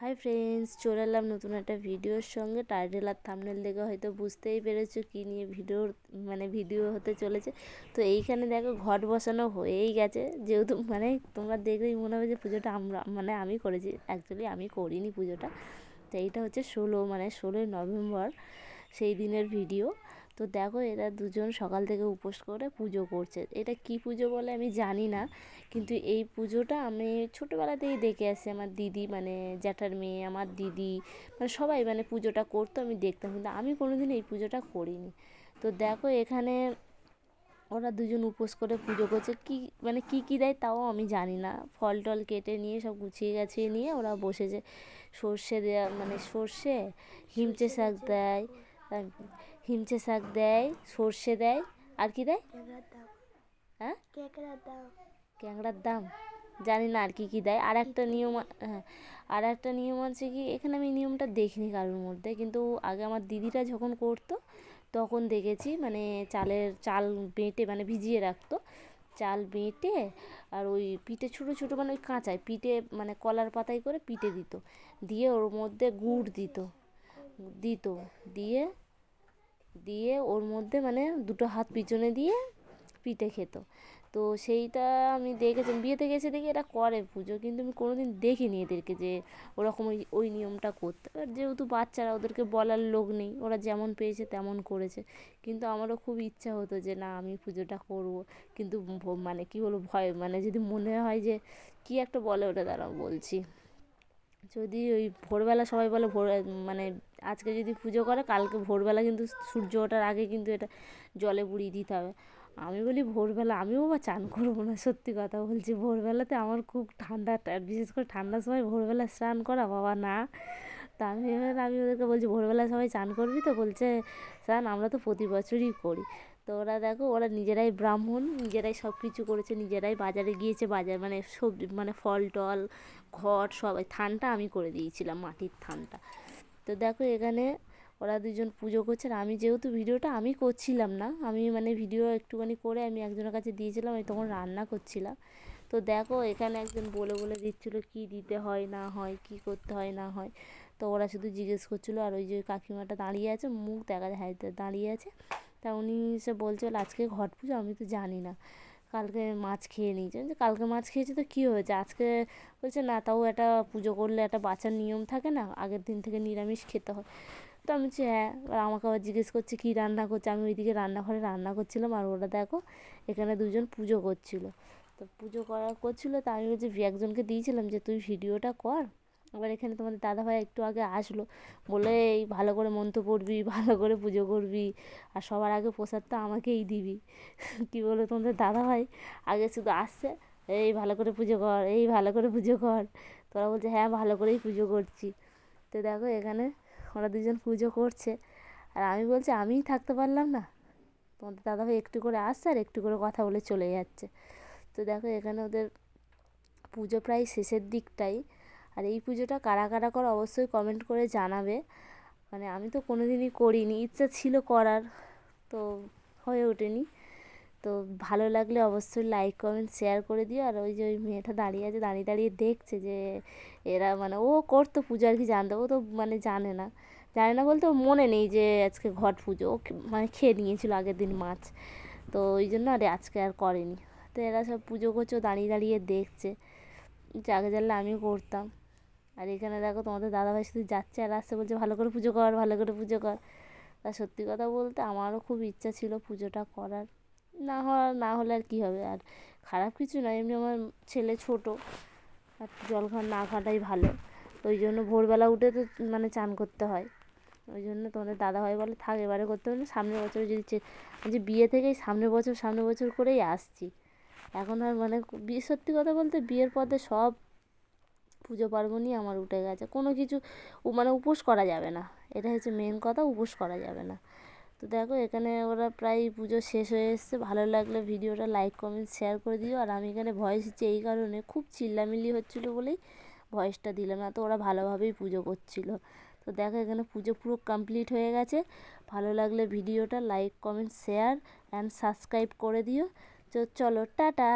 Hi friends চলে এলাম নতুন একটা ভিডিওর সঙ্গে। টাইটেল আর থামনেল দেখে হয়তো বুঝতেই পেরেছ কী নিয়ে ভিডিওর মানে ভিডিও হতে চলেছে। তো এইখানে দেখো ঘট বসানো হয়েই গেছে। যেহেতু মানে তোমরা দেখলেই মনে হবে যে পুজোটা আমরা মানে আমি করেছি। অ্যাকচুয়ালি আমি করিনি পুজোটা। তো এইটা হচ্ছে ষোলো মানে ষোলোই নভেম্বর সেই দিনের ভিডিও তো দেখো এরা দুজন সকাল থেকে উপোস করে পুজো করছে। এটা কি পুজো বলে আমি জানি না, কিন্তু এই পুজোটা আমি ছোটোবেলাতেই দেখে আসি। আমার দিদি মানে জ্যাঠার মেয়ে, আমার দিদি মানে সবাই মানে পুজোটা করতো, আমি দেখতাম, কিন্তু আমি কোনো দিন এই পুজোটা করিনি। তো দেখো এখানে ওরা দুজন উপোস করে পুজো করছে। কি মানে কি কী দেয় তাও আমি জানি না। ফল টল কেটে নিয়ে, সব গুছিয়ে গাছিয়ে নিয়ে ওরা বসেছে। সর্ষে দেওয়া মানে সর্ষে, হিমচে শাক দেয় হিমচে শাক দেয় সর্ষে দেয় আর কি দেয়? হ্যাঁ? ক্যাংড়ার দাম। জানি না আর কি কী দেয়। আর একটা নিয়ম হ্যাঁ আর একটা নিয়ম আছে কি এখানে আমি নিয়মটা দেখিনি কারোর মধ্যে কিন্তু আগে আমার দিদিরা যখন করতো তখন দেখেছি মানে চালের চাল বেঁটে মানে ভিজিয়ে রাখতো। চাল বেঁটে আর ওই পিঠে ছোটো ছোটো মানে ওই কাঁচায় পিঠে মানে কলার পাতায় করে পিঠে দিত। দিয়ে ওর মধ্যে গুড় দিত। দিত। দিয়ে দিয়ে ওর মধ্যে মানে দুটো হাত পিছনে দিয়ে পিঠে খেত। তো সেইটা আমি দেখেছি বিয়েতে গেছে দেখি এরা করে পুজো, কিন্তু আমি কোনো দিন দেখিনি এদেরকে যে ওরকম ওই ওই নিয়মটা করতে। এবার যেহেতু বাচ্চারা, ওদেরকে বলার লোক নেই, ওরা যেমন পেয়েছে তেমন করেছে। কিন্তু আমারও খুব ইচ্ছা হতো যে না, আমি পুজোটা করব। কিন্তু মানে কী বলব, ভয় মানে যদি মনে হয় যে কী একটা বলে ওটা দ্বারা বলছি। যদি ওই ভোরবেলা সবাই বলে ভোর মানে আজকে যদি পুজো করে, কালকে ভোরবেলা কিন্তু সূর্য ওঠার আগে কিন্তু এটা জলে বুড়িয়ে দিতে হবে। আমি বলি ভোরবেলা, আমিও বা চান করব না, সত্যি কথা বলছি। ভোরবেলাতে আমার খুব ঠান্ডা বিশেষ করে ঠান্ডার সময় ভোরবেলা স্নান করা, বাবা না। তা আমি আমি ওদেরকে বলছি, ভোরবেলা সবাই চান করবি? তো বলছে স্নান আমরা তো প্রতি বছরই করি। তো ওরা দেখো, ওরা নিজেরাই ব্রাহ্মণ, নিজেরাই সব কিছু করেছে, নিজেরাই বাজারে গিয়েছে, বাজার মানে সবজি মানে ফল, টল ঘট সবাই থানটা আমি করে দিয়েছিলাম, মাটির থানটা। তো দেখো এখানে ওরা দুজন পুজো করছে, আর আমি যেহেতু ভিডিওটা আমি করছিলাম না, আমি মানে ভিডিও একটুখানি করে আমি একজনের কাছে দিয়েছিলাম, আমি তখন রান্না করছিলাম। তো দেখো এখানে একজন বলে বলে দিচ্ছিল কি দিতে হয়, না হয়, কি করতে হয়, না হয়। তো ওরা শুধু জিজ্ঞেস করছিল, আর ওই যে কাকিমাটা দাঁড়িয়ে আছে, মুখ দেখা যায় দাঁড়িয়ে আছে। তা উনি সে বলছে আজকে ঘট পুজো, আমি তো জানি না। কালকে মাছ খেয়ে নিয়েছেন যে কালকে মাছ খেয়েছে তো কী হয়েছে? আজকে বলছে, না, তাও একটা পুজো করলে একটা বাঁচার নিয়ম থাকে না, আগের দিন থেকে নিরামিষ খেতে হয়। তো আমি বলছি হ্যাঁ। আমাকে আবার জিজ্ঞেস করছে, কী রান্না করছে? আমি ওইদিকে রান্নাঘরে রান্না করছিলাম, আর ওরা দেখো, এখানে দুজন পুজো করছিল। তো পুজো করা করছিল, তা আমি বলছি, একজনকে দিয়েছিলাম যে, তুই ভিডিওটা কর। আবার এখানে তোমাদের দাদাভাই একটু আগে আসলো, বলে এই ভালো করে মন্ত্র পড়বি, ভালো করে পুজো করবি, আর সবার আগে প্রসাদটা আমাকেই দিবি। কী বলো তোমাদের দাদাভাই? আগে শুধু আসছে, এই ভালো করে পুজো কর, এই ভালো করে পুজো কর। তোরা বলছে হ্যাঁ ভালো করেই পুজো করছি। তো দেখো এখানে ওরা দুজন পুজো করছে। আর আমি বলছি, আমিই থাকতে পারলাম না। তোমাদের দাদাভাই একটু করে আসছে আর একটু করে কথা বলে চলে যাচ্ছে। তো দেখো এখানে ওদের পুজো প্রায় শেষের দিকটাই। আর এই পুজোটা কারা কারা করে অবশ্যই কমেন্ট করে জানাবে। মানে আমি তো কোনো দিনই করিনি, ইচ্ছা ছিল করার, তো হয়ে ওঠেনি। তো ভালো লাগলে অবশ্যই লাইক কমেন্ট শেয়ার করে দিও। আর ওই যে ওই মেয়েটা দাঁড়িয়ে আছে, দাঁড়িয়ে দাঁড়িয়ে দেখছে যে এরা মানে ও করতো পুজো আর কি জানতো, ও তো মানে জানে না। জানে না বলতে মনে নেই যে আজকে ঘট পুজো, ও মানে খেয়ে নিয়েছিল আগের দিন মাছ। তো ওই জন্য আর আজকে আর করেনি। তো এরা সব পুজো করছে দাঁড়িয়ে দাঁড়িয়ে দেখছে। আগে জানলে আমিও করতাম। আর এখানে দেখো তোমাদের দাদাভাই শুধু যাচ্ছে আর আসছে বলছে, ভালো করে পুজো কর, ভালো করে পুজো কর। তা সত্যি কথা বলতে আমারও খুব ইচ্ছা ছিল পুজোটা করার। না হওয়ার, না হলে আর কী হবে? আর খারাপ কিছু নয় এমনি আমার ছেলে ছোটো, আর জল খাওয়া না খাওয়াটাই ভালো। তো ওই জন্য ভোরবেলা উঠে তো মানে চান করতে হয়। ওই জন্য তোমাদের দাদাভাই বলে, থাক, এবারে করতে হবে না, সামনের বছর যদি যে বিয়ে থেকেই সামনের বছর সামনের বছর করেই আসছি। এখন আর মানে বিয়ে, সত্যি কথা বলতে বিয়ের পথে সব পুজো পার্বণই আমার উঠে গেছে। কোনো কিছু মানে উপোস করা যাবে না। এটা হচ্ছে মেন কথা, উপোস করা যাবে না। তো দেখো, এখানে ওরা প্রায় পুজো শেষ হয়ে এসছে। ভালো লাগলে ভিডিওটা লাইক কমেন্ট শেয়ার করে দিও। আর আমি এখানে ভয়েস দিচ্ছি এই কারণে। খুব চিল্লামিল্লি হচ্ছিল বলেই ভয়েসটা দিলাম না। তো ওরা ভালোভাবেই পুজো করছিল। তো দেখো, এখানে পুজো পুরো কমপ্লিট হয়ে গেছে। ভালো লাগলে ভিডিওটা like comment share and subscribe করে দিও। তো চলো, টাটা!